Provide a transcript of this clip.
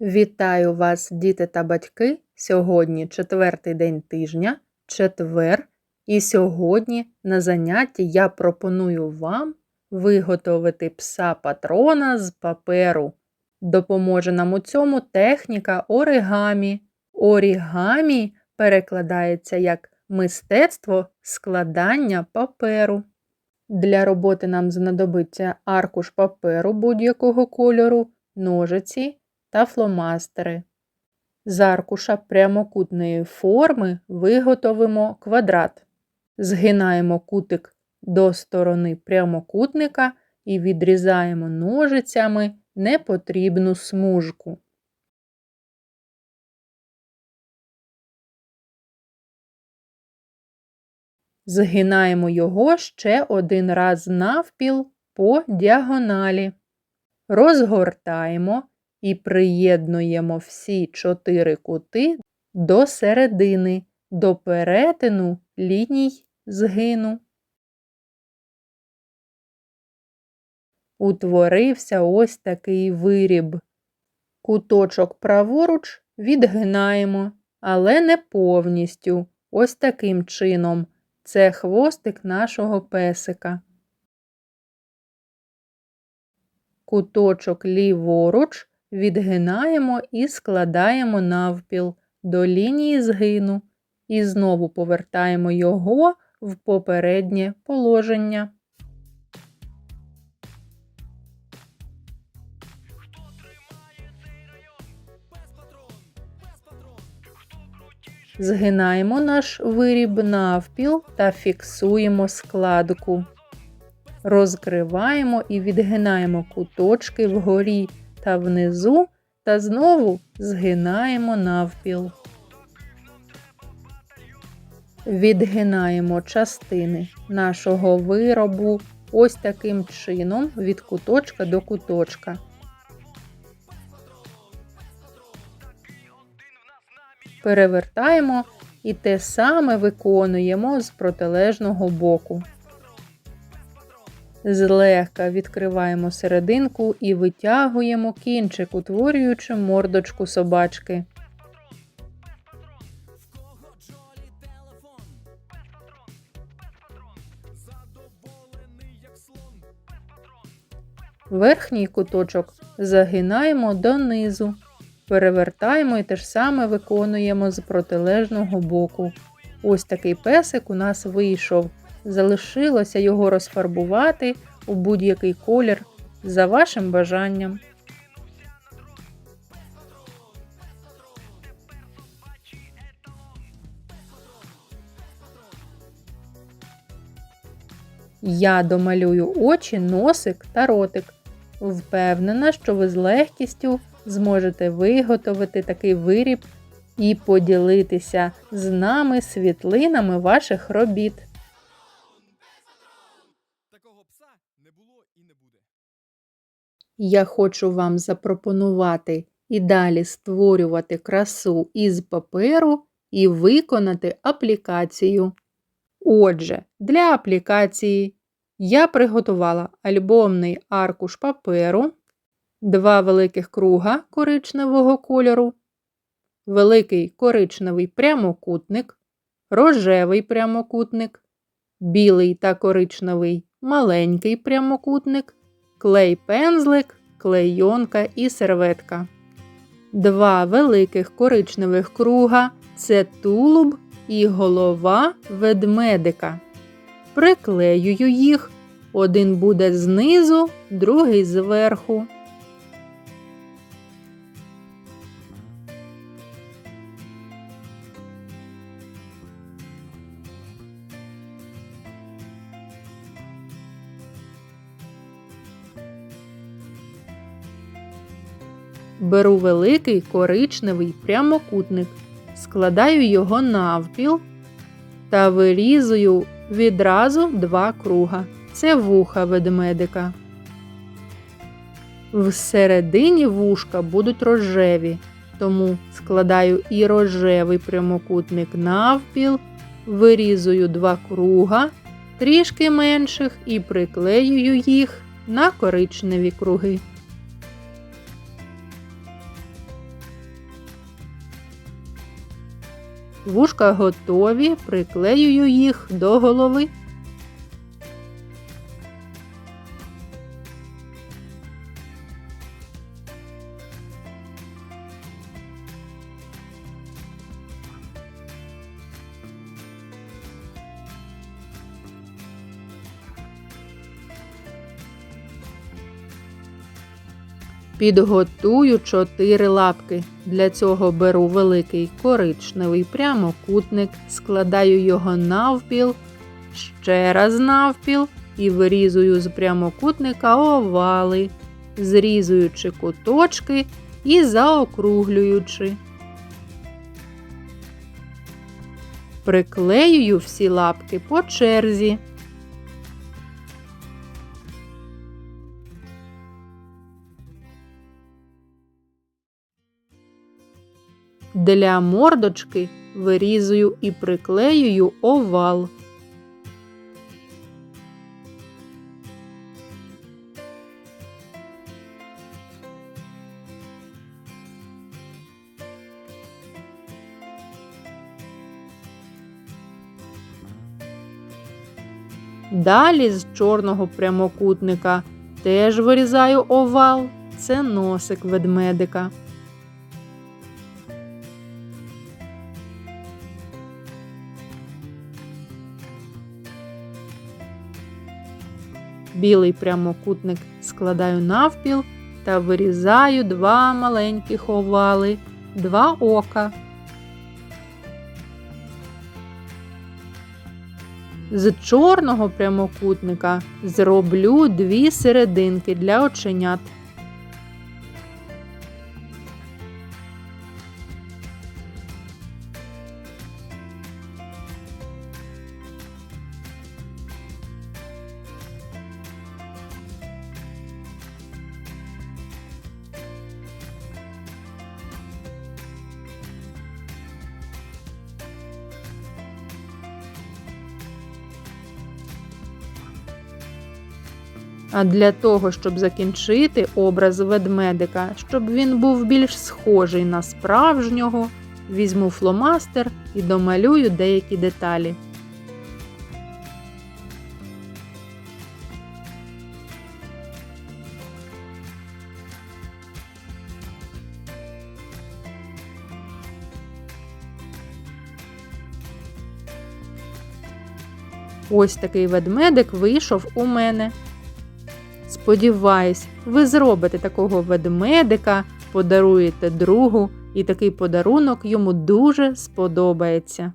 Вітаю вас, діти та батьки! Сьогодні четвертий день тижня, четвер, і сьогодні на занятті я пропоную вам виготовити пса патрона з паперу. Допоможе нам у цьому техніка оригамі. Орігамі перекладається як мистецтво складання паперу. Для роботи нам знадобиться аркуш паперу будь-якого кольору, ножиці та фломастери. З аркуша прямокутної форми виготовимо квадрат. Згинаємо кутик до сторони прямокутника і відрізаємо ножицями непотрібну смужку. Згинаємо його ще один раз навпіл по діагоналі. Розгортаємо і приєднуємо всі чотири кути до середини, до перетину ліній згину. Утворився ось такий виріб. Куточок праворуч відгинаємо, але не повністю. Ось таким чином. Це хвостик нашого песика. Куточок ліворуч відгинаємо і складаємо навпіл до лінії згину і знову повертаємо його в попереднє положення. Згинаємо наш виріб навпіл та фіксуємо складку. Розкриваємо і відгинаємо куточки вгорі та внизу та знову згинаємо навпіл. Відгинаємо частини нашого виробу ось таким чином від куточка до куточка. Перевертаємо і те саме виконуємо з протилежного боку. Злегка відкриваємо серединку і витягуємо кінчик, утворюючи мордочку собачки. Верхній куточок загинаємо донизу. Перевертаємо і те ж саме виконуємо з протилежного боку. Ось такий песик у нас вийшов. Залишилося його розфарбувати у будь-який колір за вашим бажанням. Я домалюю очі, носик та ротик. Впевнена, що ви з легкістю зможете виготовити такий виріб і поділитися з нами світлинами ваших робіт. Такого пса не було і не буде. Я хочу вам запропонувати і далі створювати красу із паперу і виконати аплікацію. Отже, для аплікації я приготувала альбомний аркуш паперу, два великих круга коричневого кольору, великий коричневий прямокутник, рожевий прямокутник, білий та коричневий маленький прямокутник, клей-пензлик, клейонка і серветка. Два великих коричневих круга це тулуб і голова ведмедика. Приклеюю їх. Один буде знизу, другий зверху. Беру великий коричневий прямокутник, складаю його навпіл та вирізую відразу два круга. Це вуха ведмедика. Всередині вушка будуть рожеві, тому складаю і рожевий прямокутник навпіл, вирізую два круга, трішки менших, і приклеюю їх на коричневі круги. Вушка готові, приклеюю їх до голови. Підготую чотири лапки. Для цього беру великий коричневий прямокутник, складаю його навпіл, ще раз навпіл і вирізую з прямокутника овали, зрізуючи куточки і заокруглюючи. Приклеюю всі лапки по черзі. Для мордочки вирізую і приклеюю овал. Далі з чорного прямокутника теж вирізаю овал. Це носик ведмедика. Білий прямокутник складаю навпіл та вирізаю два маленьких овали, два ока. З чорного прямокутника зроблю дві серединки для оченят. А для того, щоб закінчити образ ведмедика, щоб він був більш схожий на справжнього, візьму фломастер і домалюю деякі деталі. Ось такий ведмедик вийшов у мене. Сподіваюсь, ви зробите такого ведмедика, подаруєте другу, і такий подарунок йому дуже сподобається.